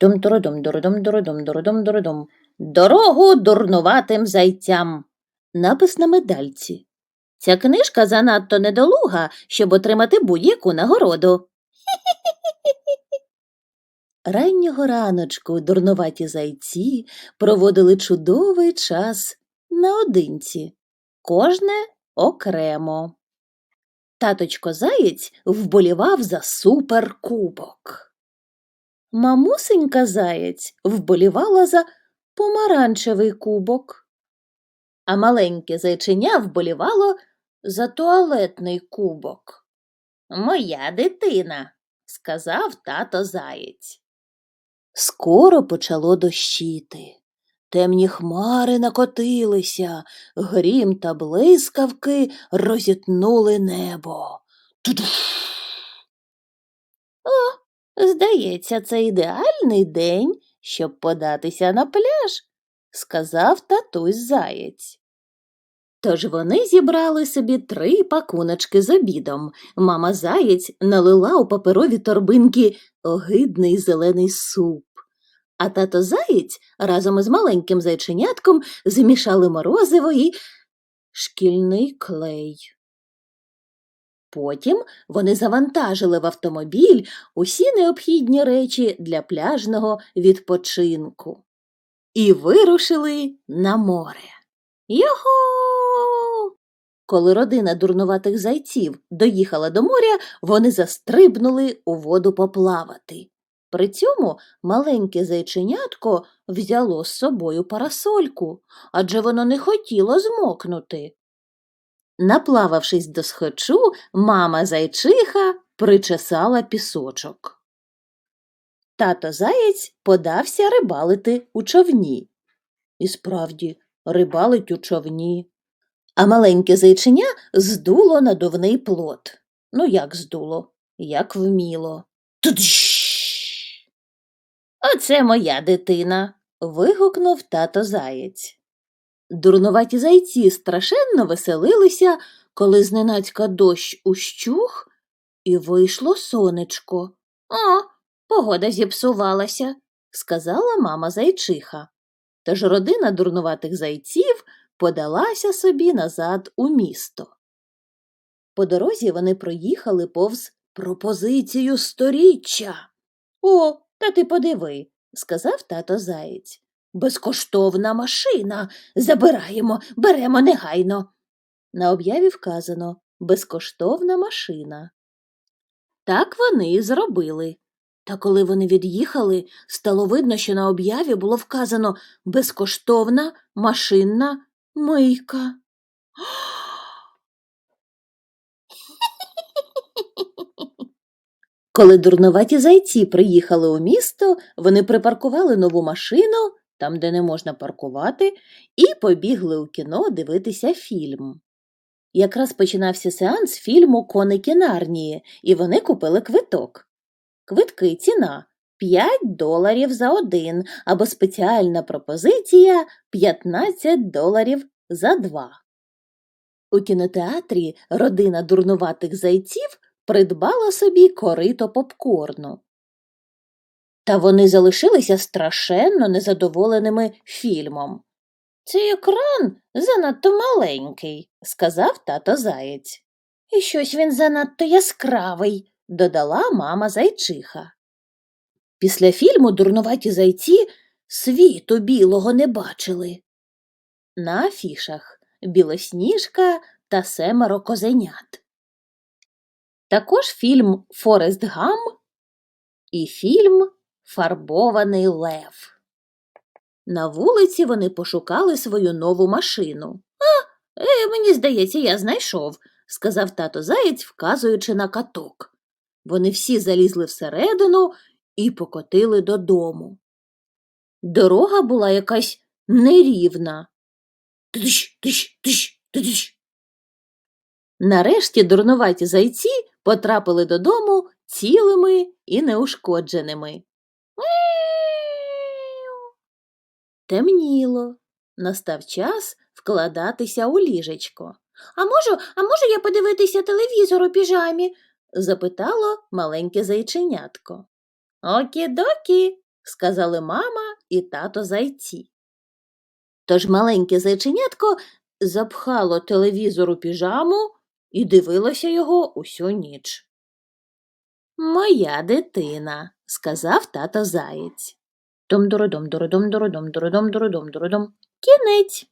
Дум-дурудум, дурудум, дурудум, дурудум, дурудум. Дорогу дурнуватим зайцям. Напис на медальці. Ця книжка занадто недолуга, щоб отримати будь-яку нагороду. Раннього раночку дурнуваті зайці проводили чудовий час наодинці, кожне окремо. Таточко заєць вболівав за суперкубок. Мамусенька заєць вболівала за помаранчевий кубок, а маленьке зайченя вболівало за туалетний кубок. Моя дитина, сказав тато заєць. Скоро почало дощити. Темні хмари накотилися, грім та блискавки розітнули небо. Тудуш! Здається, це ідеальний день, щоб податися на пляж, сказав татусь заєць. Тож вони зібрали собі три пакуночки з обідом. Мама заєць налила у паперові торбинки огидний зелений суп. А тато заєць разом із маленьким зайченятком замішали морозиво і шкільний клей. Потім вони завантажили в автомобіль усі необхідні речі для пляжного відпочинку і вирушили на море. Його! Коли родина дурнуватих зайців доїхала до моря, вони застрибнули у воду поплавати. При цьому маленьке зайченятко взяло з собою парасольку, адже воно не хотіло змокнути. Наплававшись до схочу, мама зайчиха причесала пісочок. Тато заєць подався рибалити у човні. І справді, рибалить у човні. А маленьке зайченя здуло надувний плот. Ну, як здуло, як вміло. Тудж! Оце моя дитина. вигукнув тато заєць. Дурнуваті зайці страшенно веселилися, коли зненацька дощ ущух, і вийшло сонечко. О, погода зіпсувалася, сказала мама зайчиха. Тож родина дурнуватих зайців подалася собі назад у місто. По дорозі вони проїхали повз пропозицію сторіччя. О, та ти подиви, сказав тато заєць. Безкоштовна машина. Забираємо, беремо негайно. На об'яві вказано безкоштовна машина. Так вони і зробили. Та коли вони від'їхали, стало видно, що на об'яві було вказано безкоштовна машинна мийка. Коли дурноваті зайці приїхали у місто, вони припаркували нову машину там, де не можна паркувати, і побігли у кіно дивитися фільм. Якраз починався сеанс фільму Коники Нарнії, і вони купили квиток. Квитки ціна 5 доларів за один або спеціальна пропозиція 15 доларів за два. У кінотеатрі родина дурнуватих зайців придбала собі корито попкорну. Та вони залишилися страшенно незадоволеними фільмом. Цей екран занадто маленький, сказав тато заєць. І щось він занадто яскравий, додала мама зайчиха. Після фільму дурнуваті зайці світу білого не бачили. На афішах білосніжка та семеро козенят. Також фільм Форест Гам і фільм Фарбований лев. На вулиці вони пошукали свою нову машину. А, е, мені здається, я знайшов, сказав тато заєць, вказуючи на каток. Вони всі залізли всередину і покотили додому. Дорога була якась нерівна. Тиш, тиш, тиш, тиш. Нарешті дурнуваті зайці потрапили додому цілими і неушкодженими. Темніло. Настав час вкладатися у ліжечко. А можу, а можу я подивитися телевізор у піжамі? запитало маленьке зайченятко. Окі-докі, сказали мама і тато зайці. Тож маленьке зайченятко запхало телевізор у піжаму і дивилося його усю ніч. Моя дитина, сказав тато заєць. Дом-дородом, дородом, дородом, дородом, дородом, дородом. Кінець.